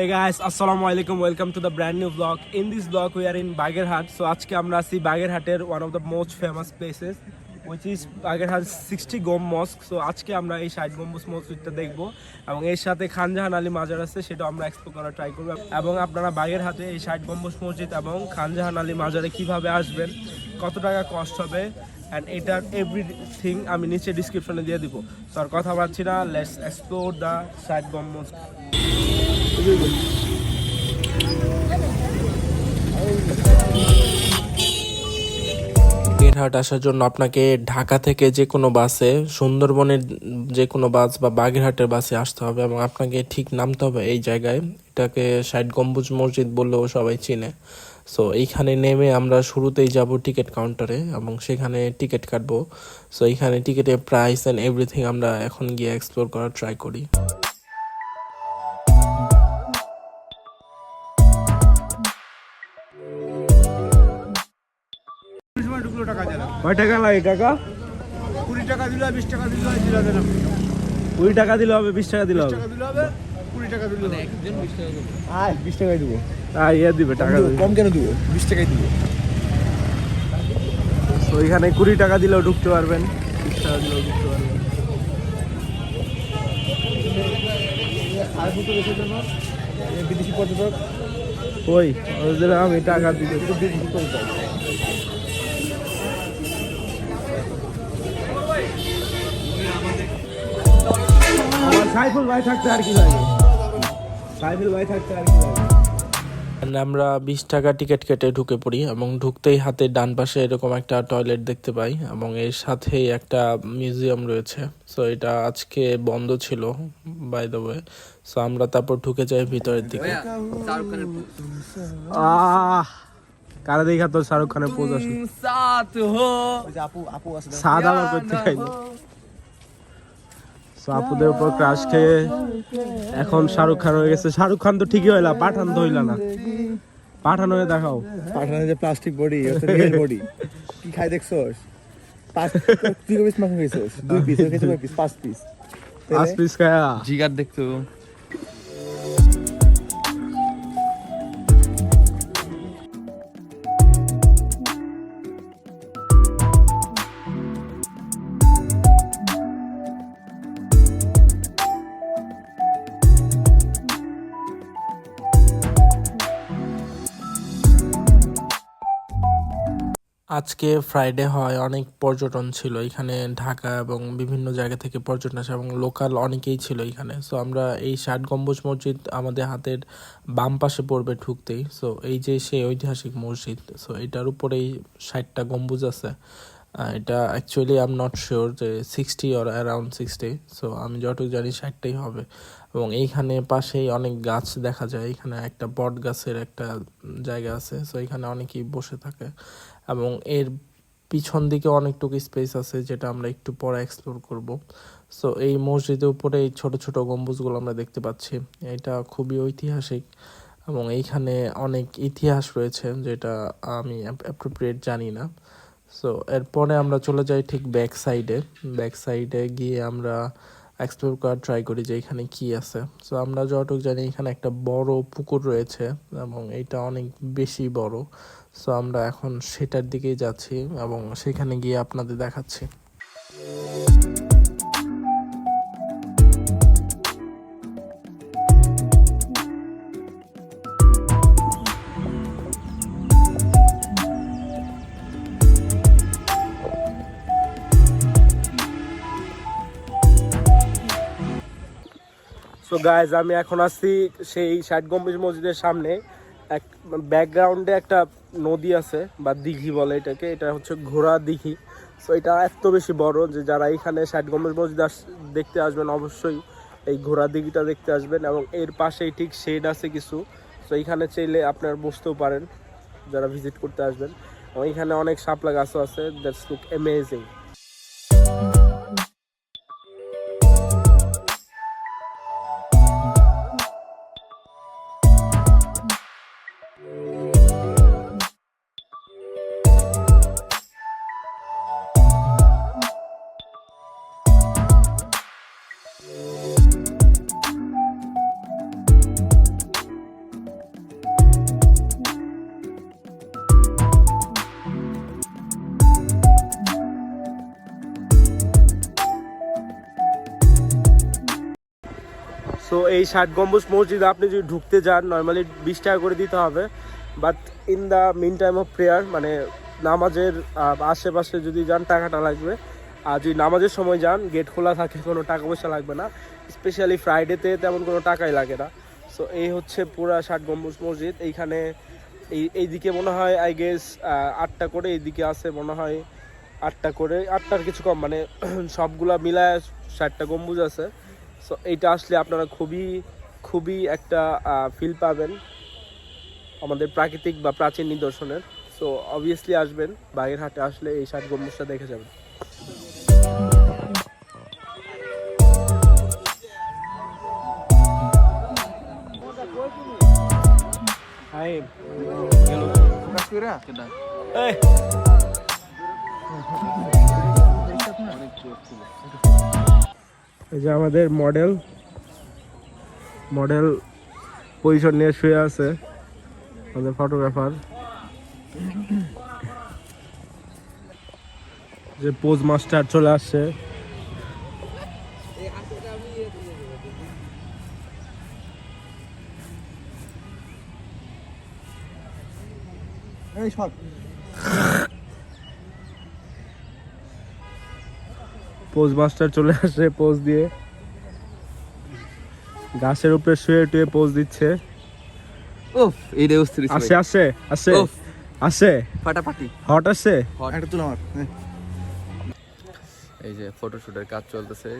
Hey guys, assalamu alaikum. Welcome to the brand new vlog. In this vlog, we are in Bagherhat. So আজকে আমরা আছি বাগেরহাটের one of the most famous places which is Bagerhat sixty dome mosque so আজকে আমরা এই ষাট গম্বুজ মসজিদটা দেখব এবং এর সাথে খানজাহান আলী মাজার আছে সেটা আমরা এক্সপ্লোর করার ট্রাই করব এবং আপনারা বাগেরহাটে এই ষাট গম্বুজ মসজিদ এবং খানজাহান আলী মাজারে কীভাবে আসবেন কত টাকা কস্ট হবে অ্যান্ড এটার এভরিথিং আমি নিচে ডিসক্রিপশনে দিয়ে দিব তো আর কথা পাচ্ছি না লেটস এক্সপ্লোর দ্য ষাট গম্বুজ আসার জন্য আপনাকে ঢাকা থেকে যে কোনো বাসে, সুন্দরবনের যে কোনো বাস বা বাগেরহাটের বাসে আসতে হবে এবং আপনাকে ঠিক নামতে হবে এই জায়গায়। এটাকে ষাট গম্বুজ মসজিদ বললেও সবাই চিনে। সো এইখানে নেমে আমরা শুরুতেই যাব টিকিট কাউন্টারে এবং সেখানে টিকিট কাটবো। সো এইখানে টিকিটের প্রাইস অ্যান্ড এভরিথিং আমরা এখন গিয়ে এক্সপ্লোর করার ট্রাই করি। কয় টাকা লাগে কাকা কুড়ি টাকা দিলে বিশ টাকা দিলে না। কুড়ি টাকা দিলে হবে বিশ টাকা দিলে হবে? টাকা দিলে হবে কুড়ি টাকা দিলে আয় বিশ টাকাই দিব। ইয়ে দিবে টাকা কম কেন দিব? বিশ টাকাই দিব। তো এখানে কুড়ি টাকা দিলেও ঢুকতে পারবেন। বিশ টাকা দিলেও ঢুকতে পারবেন। বিদেশি পর্যটক। ওই ওদের আমি টাকা দিতে একটু বিদেশি পর্যটক। সাইফুল ভাই থাকতে আর কি লাগে? সাইফুল ভাই থাকতে আর কি লাগে? আমরা বিশ টাকা টিকিট কেটে ঢুকে পড়ি এবং ঢুকতেই হাতে ডান পাশে এরকম একটা টয়লেট দেখতে পাই এবং এর সাথেই একটা মিউজিয়াম রয়েছে। সো এটা আজকে বন্ধ ছিল বাই দ্য ওয়ে সো আমরা তারপর ঢুকে যাই ভিতরের দিকে। আহ কারা দেখা তো শাহরুখ খানের পোজ আছে? ওই যে আপু আপু আছে সাদা আমার করতে খাইনি আপুদের উপর ক্রাশ খেয়ে এখন শাহরুখ খান হয়ে গেছে। শাহরুখ খান তো ঠিকই হইলা পাঠান তো হইলা না। পাঠান হয়ে দেখাও। পাঠান যে প্লাস্টিক বডি রিয়েল বডি কি খাই দেখছস? পাঁচ তুই কবিস মাছ খাইছস দুই পিস পিস পাঁচ পিস পাঁচ পিস খায়া। জিগার দেখতো। আজকে ফ্রাইডে হয়, অনেক পর্যটন ছিল এখানে ঢাকা এবং বিভিন্ন জায়গা থেকে পর্যটন আসে এবং লোকাল অনেকেই ছিল এখানে। সো আমরা এই ষাট গম্বুজ মসজিদ আমাদের হাতের বাম পাশে পড়বে ঢুকতেই। সো এই যে সেই ঐতিহাসিক মসজিদ সো এটার উপরেই ষাটটা গম্বুজ আছে। এটা actually I am not sure যে sixty or around sixty so আমি যতটুকু জানি ষাটটাই হবে। এবং এইখানে পাশেই অনেক গাছ দেখা যায়, এখানে একটা বট গাছের একটা জায়গা আছে সো এখানে অনেকেই বসে থাকে। এবং এর পিছন দিকে অনেকটুকু স্পেস আছে যেটা আমরা একটু পরে এক্সপ্লোর করব। সো এই মসজিদের উপরে এই ছোট ছোট গম্বুজগুলো আমরা দেখতে পাচ্ছি। এটা খুবই ঐতিহাসিক এবং এইখানে অনেক ইতিহাস রয়েছে যেটা আমি অ্যাপ্রোপ্রিয়েট জানি না। সো এরপরে আমরা চলে যাই ঠিক ব্যাক সাইডে ব্যাক সাইডে গিয়ে আমরা এক্সপ্লোর করার ট্রাই করি যে এখানে কি আছে। সো আমরা যতটুকু জানি এখানে একটা বড় পুকুর রয়েছে এবং এটা অনেক বেশি বড়। সো আমরা এখন সেটার দিকেই যাচ্ছি এবং সেখানে গিয়ে আপনাদের দেখাচ্ছি। সো গাইজ আমি এখন আসছি সেই ষাট গম্বুজ মসজিদের সামনে। এক ব্যাকগ্রাউন্ডে একটা নদী আছে, বা দিঘি বলে এটাকে। এটা হচ্ছে ঘোড়া দিঘি। সো এটা এত বেশি বড় যে যারা এখানে ষাট গম্বুজ মসজিদ দেখতে আসবেন, অবশ্যই এই ঘোড়া দিঘিটা দেখতে আসবেন। এবং এর পাশেই ঠিক শেড আছে কিছু। সো এইখানে চাইলে আপনার বসতেও পারেন, যারা ভিজিট করতে আসবেন। এবং এখানে অনেক শাপলা গাছও আছে দ্যাটস লুক অ্যামেজিং সো এই ষাট গম্বুজ মসজিদে আপনি যদি ঢুকতে যান নর্মালি বিশ টাকা করে দিতে হবে। But in the mean time of prayer মানে নামাজের আশেপাশে যদি যান, টাকাটা লাগবে। আর যদি নামাজের সময় যান গেট খোলা থাকে, কোনো টাকা পয়সা লাগবে না। স্পেশালি ফ্রাইডেতে তেমন কোনো টাকাই লাগে না। সো এই হচ্ছে পুরা ষাট গম্বুজ মসজিদ। এইখানে এই, এইদিকে মনে হয় আই গেস আটটা করে এইদিকে আছে, মনে হয় আটটা করে। আটটার কিছু কম মানে সবগুলা মিলায় ষাটটা গম্বুজ আছে। সো এইটা আসলে আপনারা খুবই খুবই একটা ফিল পাবেন আমাদের প্রাকৃতিক বা প্রাচীন নিদর্শনের। সো অবভিয়াসলি আসবেন বাগেরহাটে আসলে এই ষাট গম্বুজটা দেখে যাবেন। হাই এই যে আমাদের মডেল মডেল পজিশন নিয়ে শুয়ে আছে আমাদের ফটোগ্রাফার যে পোজ মাস্টার চলে আসছে। এই সর পোজ মাস্টার চলে আসছে পোজ দিয়ে। গাছের উপরে শুয়ে টুয়ে পোজ দিচ্ছে। উফ অস্থির আসে আসে আসে আসে। ফাটাফাটি। হট আসে? একটা তুলো আমার হ্যাঁ। এই যে ফটোশুটের কাজ চলতেছে।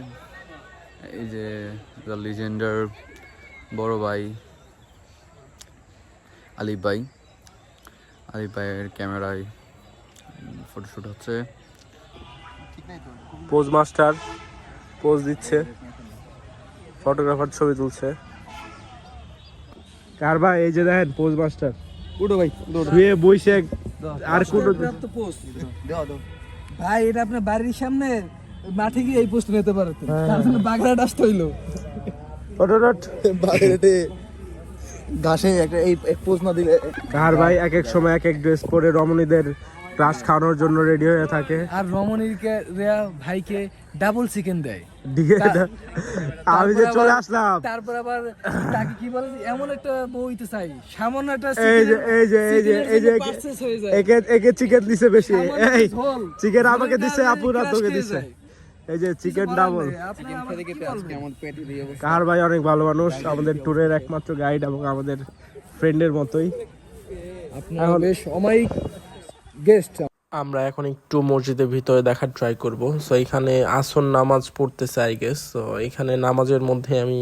এই যে দ্য লিজেন্ডার বড় ভাই আলিফ ভাই। আলিফ ভাইয়ের ক্যামেরায় ফটোশুট হচ্ছে। পোজ মাস্টার পোজ দিচ্ছে। ফটোগ্রাফার ছবি তুলছে। কার ভাই এই যে দেখেন পোজ মাস্টার। উঠো ভাই শুয়ে বইসে আর কোন দাও দাও। ভাই এটা আপনার বাড়ির সামনে মাঠে গিয়ে এই পোস্ট নিতে পারতেন তার জন্য বাগড়াট আসতে হইল। ফটোটট বাইরে ঘাসে একটা এই পোজ না দিলে কার ভাই এক এক সময় এক এক ড্রেস পরে রমণীদের ক্রাশ খাওয়ানোর জন্য রেডি হয়ে থাকে। আর রমণীরকে রেয়া ভাইকে ডাবল চিকেন দেয়। আমি যে চলে আসলাম। তারপর আবার তাকে কি বলে এমন একটা বউ হইতে চাই। সামান্য একটা এই যে এই যে এই যে এই যে একে একে চিকেন দিছে বেশি। এই চিকেন আমাকে দিছে আপুরা তোকে দিছে। এই যে চিকেন ডাবল? কার ভাই অনেক ভালো মানুষ আমাদের ট্যুরের একমাত্র গাইড এবং আমাদের ফ্রেন্ডের মতোই। আপনারা বেশ অমায়িক গেস্ট আমরা এখন একটু মসজিদের ভিতরে দেখার ট্রাই করব। সো এখানে আসন নামাজ পড়তেছে আই গেস তো এখানে নামাজের মধ্যে আমি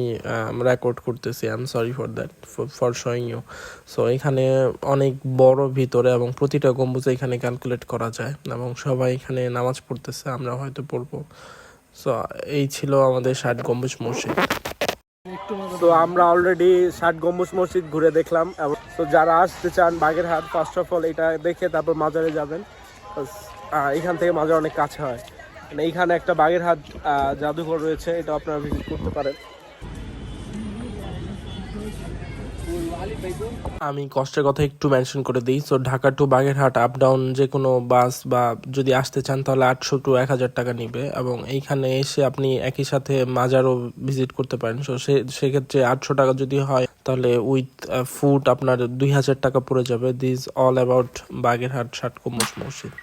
রেকর্ড করতেছি। I am sorry for that for showing you so এখানে অনেক বড় ভিতরে এবং প্রতিটা গম্বুজে এখানে ক্যালকুলেট করা যায় এবং সবাই এখানে নামাজ পড়তেছে, আমরা হয়তো পড়ব। সো এই ছিল আমাদের ষাট গম্বুজ মসজিদ। তো আমরা অলরেডি ষাট গম্বুজ মসজিদ ঘুরে দেখলাম এবং তো যারা আসতে চান বাগেরহাট ফার্স্ট অফ অল এটা দেখে তারপর মাজারে যাবেন। আহ, এখান থেকে মাজার অনেক কাছে হয়। মানে এইখানে একটা বাগেরহাট আহ, জাদুঘর রয়েছে এটা আপনারা ভিজিট করতে পারেন। আমি কষ্টের কথা একটু মেনশন করে দিই। So Dhaka to Bagerhat up down যে কোনো বাস বা যদি আসতে চান, তাহলে আটশো টু এক হাজার টাকা নিবে। এবং এইখানে এসে আপনি একই সাথে মাজারও ভিজিট করতে পারেন। সো, সেক্ষেত্রে আটশো টাকা যদি হয়, তাহলে উইথ ফুড আপনার দুই হাজার টাকা পড়ে যাবে। দিস অল অ্যাবাউট বাগেরহাট ষাট কুমুস মসজিদ।